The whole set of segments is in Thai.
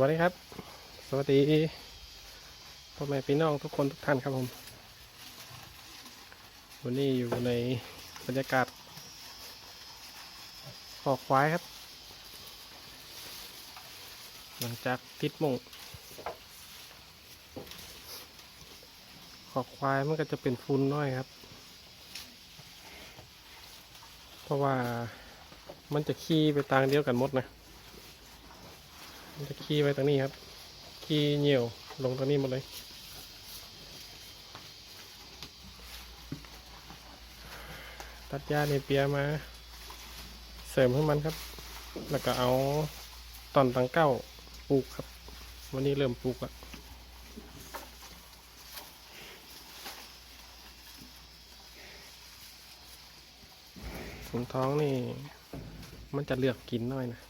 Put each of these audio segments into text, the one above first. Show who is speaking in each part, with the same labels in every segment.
Speaker 1: วัสดีครับ สวัสดีพ่อแม่พี่น้องทุกคนทุกท่านครับผม วันนี้อยู่ในบรรยากาศขอกควายครับ หลังจากติดมงขอกควายมันก็จะเป็นฟุ้นน้อยครับ เพราะว่ามันจะขี้ไปทางเดียวกันหมดนะ จะขี้ไว้ตรงนี้ครับ ขี้เหนียวลงตรงนี้หมดเลย ตัดหญ้าในเปียมา เสริมให้มันครับ แล้วก็เอาตอนตังเก้าปลูกครับ วันนี้เริ่มปลูกแล้วถุงท้องนี่ มันจะเลือกกินหน่อยนะ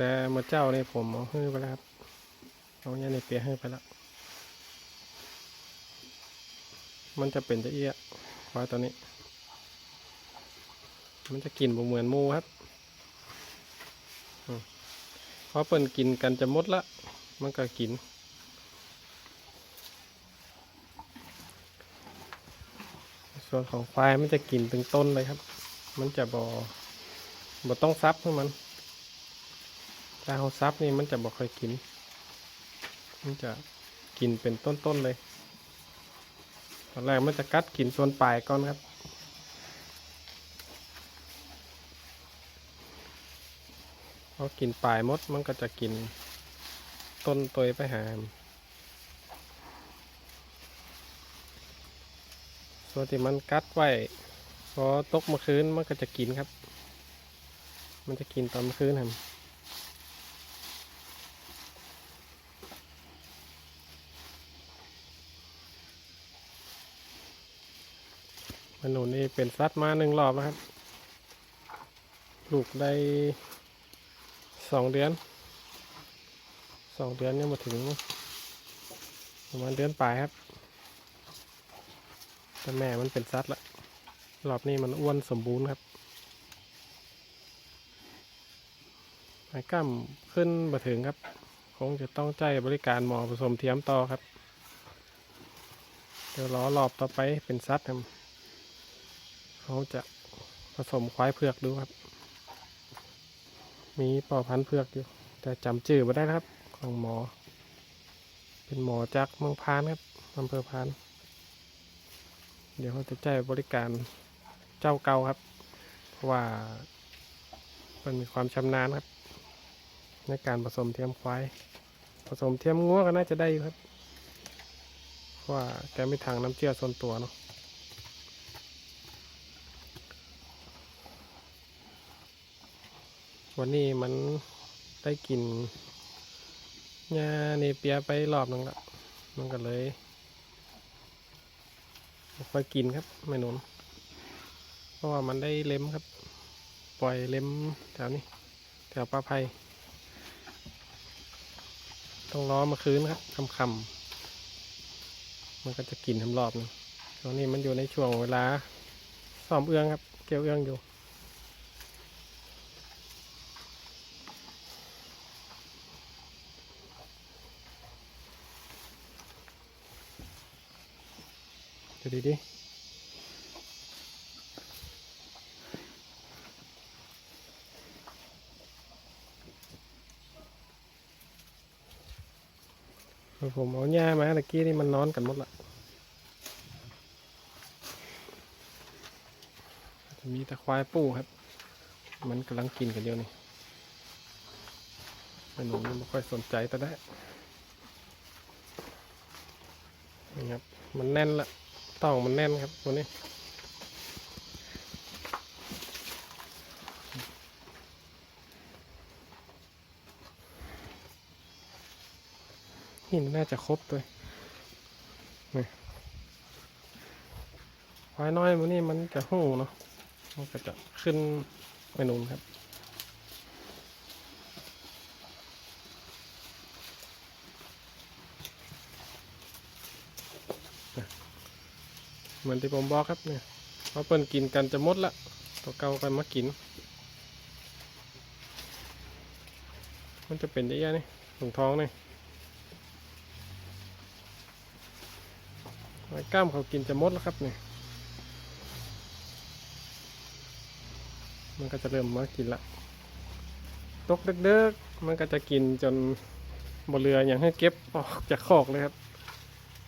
Speaker 1: แต่เมื่อเจ้าเนี่ยผมเอาให้ไปแล้วครับเอาเนี่ยในเปียให้ไปแล้วมันจะเป็นจะเอี้ยควายตัวนี้ มันจะกินเหมือนมูครับเพราะเปิ่นกินกันจะมดละ มันก็กิน ส่วนของควายมันจะกินถึงต้นเลยครับ มันจะบ่บ่ต้องซับให้มัน ถ้าเขาซับนี่มันจะบอกเคยกิน มันจะกินเป็นต้นๆเลย ตอนแรกมันจะกัดกินส่วนปลายก่อนครับพอกินปลายมดมันก็จะกินต้นตัวไปหาส่วนที่มันกัดไว้พอตกมื่อคืนมันก็จะกินครับ มันจะกินตอนมื่อคืนครับ มนหนูนี่เป็นซัดมาหนึ่งรอบแล้วครับลูกได้สองเดือนสองเดือนเนี่ยมาถึงประมาณเดือนปลายครับ แต่แม่มันเป็นซัดละรอบนี้มันอ้วนสมบูรณ์ครับไอ้กั้มขึ้นมาถึงครับ คงจะต้องใจบริการหมอผสมเทียมต่อครับ เดี๋ยวรอรอบต่อไปเป็นซัดครับ เขาจะผสมควายเผือกดูครับ มีปอพันธุ์เผือกอยู่ แต่จำชื่อไม่ได้ครับ ของหมอ เป็นหมอจากเมืองพานครับอำเภอพาน เดี๋ยวเขาจะใจายบริการเจ้าเก่าครับ เพราะว่ามันมีความชำนาญครับ ในการผสมเทียมควาย ผสมเทียมงัวก็น่าจะได้อยู่ครับ เพราะว่าแกไม่ทางน้ำเชื่อส่วนตัวเนาะ วันนี้มันได้กินหญ้าเนเปียไปรอบนึงแล้วมันก็เลยไม่อยกินครับไม่หนุนเพราะว่ามันได้เล็มครับ ปล่อยเล็มแถวนี้ แถวปลาไพต้องรอมาคืนครับค่ำมันก็จะกินทั้งรอบนึงตอนนี้มันอยู่ในช่วงเวลาซ้อมเอื้องครับ เกี่ยวเอื้องอยู่ ดูดีดิผมเอาหญ้ามาตะกี้นี่มันนอนกันหมดละจะมีแต่ควายปูครับ มันกำลังกินกันเดียวนี่ไม่หนูไม่ค่อยสนใจแต่ได้นี่ครับ มันแน่นละ ต้องมันแน่นครับตัวนี้นี่นน่าจะครบตัวนี่ควายน้อยมันนี่มันจะหูเนาะ มันก็จะขึ้นไปนูนครับ มือนที่ผมบอกครับเนี่ยเพราะเปิ้นกินกันจะมดละตัวเก่ากันมากิน มันจะเป็นยังไงนี่ถุงท้องนี่ไอ้กล้ามเขากินจะมดแล้วครับเนี่ยมันก็จะเริ่มมากินละตกเด็กๆมันก็จะกินจนบนเรืออย่างให้เก็บออกจากคอกเลยครับ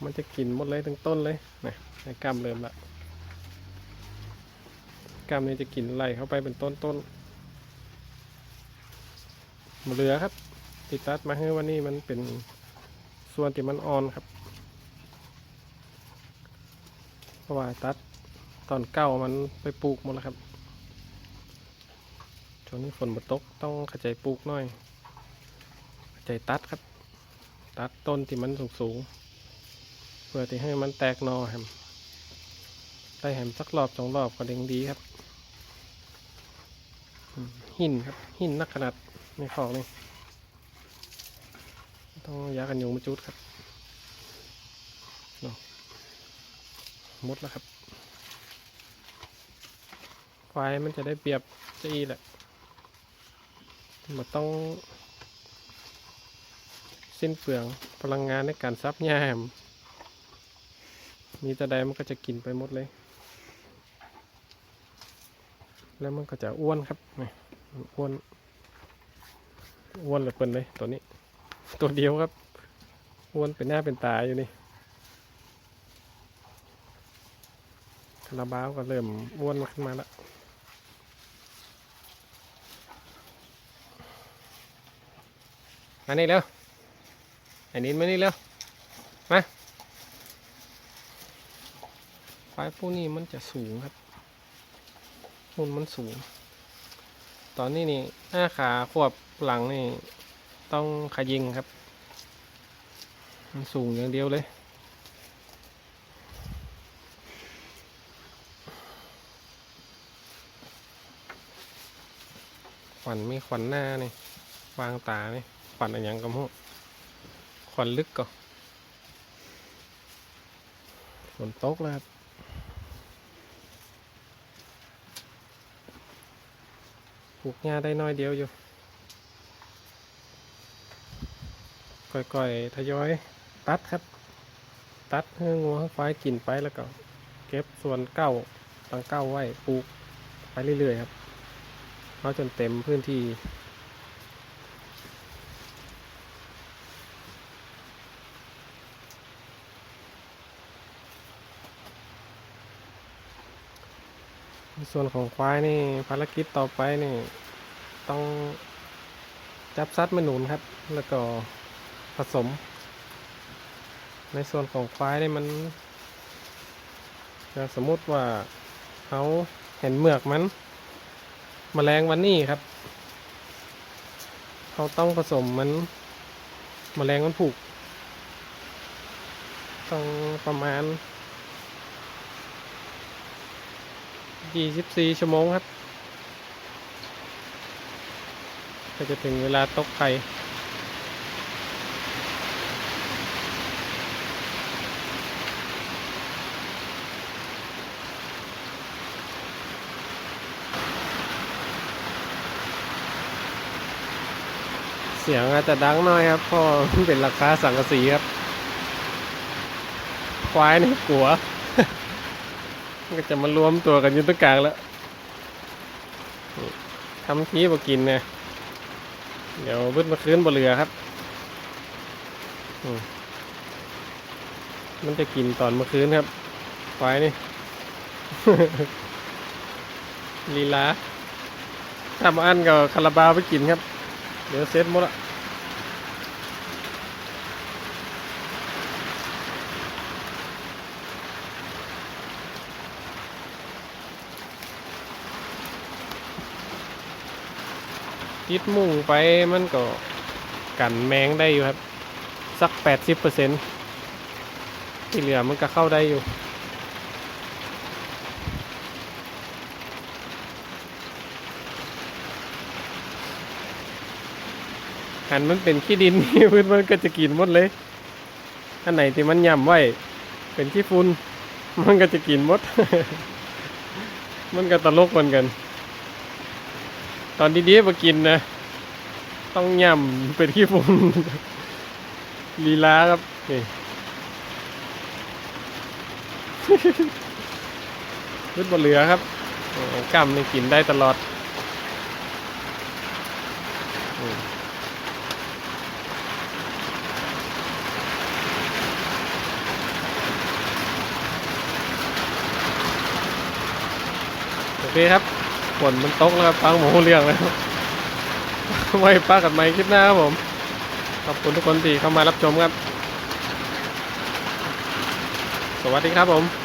Speaker 1: มันจะกินหมดเลยทั้งต้นเลยนะไอ้กล้ามเริ่มละกล้ามนี้จะกินไล่เข้าไปเป็นต้นต้นๆบนเรือครับ ติดตัดมาให้วันนี้มันเป็นส่วนที่มันอ่อนครับ เพราะว่าตัดตอนเก้ามันไปปลูกหมดแล้วครับช่วงนี้ฝนมาตกต้องขจายปลูกหน่อยขจายตัดครับ ตัดต้นที่มันสูงสูงๆ เพื่อที่ให้มันแตกนอแฮมได้แฮมสักรอบสองรอบก็เด้งดีครับหินครับหินนักขนาดในคลองนี่ต้องยากันยุงมาจุดครับเนาะมดแล้วครับไฟมันจะได้เปรียบจะอีแหละมันต้อง สิ้นเปลืองพลังงานในการซับแยม มีแต่ใดมันก็จะกินไปหมดเลย แล้วมันก็จะอ้วนครับนี่อ้วนอ้วนเหลือเปินเลยตัวนี้ ตัวเดียวครับอ้วนเป็นหน้าเป็นตาอยู่นี่คาราบาวก็เริ่มอ้วนขึ้นมาแล้วมานี่เร็วอ้นินมานี่เร็ว มา ไฟพวกนี้มันจะสูงครับหุ่นมันสูง ตอนนี้นี่หน้าขาควบหลังนี่ ต้องขยิงครับ มันสูงอย่างเดียวเลยขวัญมีขวัญหน้านี่วางตานี่ขวัญอะไรยังกับพวกขวัญลึกก็ฝนตกแล้วครับ ปลูกหญ้าได้น้อยเดียวอยู่ก่อยๆทยอยตัดครับ ตัดให้งัวให้ควายกินไปแล้วก็ เก็บส่วนเก้าตังเก้าไว้ปลูกไปเรื่อยๆครับเอาจนเต็มพื้นที่ ส่วนของควายนี่ภารกิจต่อไปนี่ ต้องจับซัดมาหนุนครับ แล้วก็ผสม ในส่วนของควายนี่มันอย่าสมมุติว่าเขาเห็นเมือกมันมแมลงวันนี้ครับเขาต้องผสมมันมแมลงมันผูก ต้องประมาณ 24 ชั่วโมงครับ ก็จะถึงเวลาตกไข่เสียงอาจจะดังหน่อยครับเพราะเป็นราคาสังกะสีครับ ควายนี่กลัว มันก็จะมารวมตัวกันอยู่ตรงกลางแล้วทำทีบ่กินนะเดี๋ยวบึ้ดมาคืนบ่เรือครับมันจะกินตอนเมื่อคืนครับควายนี่ลีลาถ้ามาอันก็คาราบาวไปกินครับ เดี๋ยวเซ็ตหมดละ ติดมุ่งไปมันก็กันแมงได้อยู่ครับ สักแปดสิบเปอร์เซ็นที่เหลือมันก็เข้าได้อยู่หันมันเป็นขี้ดินนี่พื้นมันก็จะกินหมดเลย อันไหนที่มันย่ำไว้ เป็นขี้ฝุ่นมันก็จะกินหมด มันก็ตลกเหมือนกัน ตอนดีๆมากินนะ ต้องย่ำเป็นขี้ฝุ่นลีลาครับนี่รุดบนเหลือครับกล้ำนี่กินได้ตลอดโอเคครับ ฝนมันตกแล้วครับฟังหมูเรื่องแล้วไว้ป้ากับไม่คลิปหน้าครับผม ขอบคุณทุกคนที่เข้ามารับชมครับ สวัสดีครับผม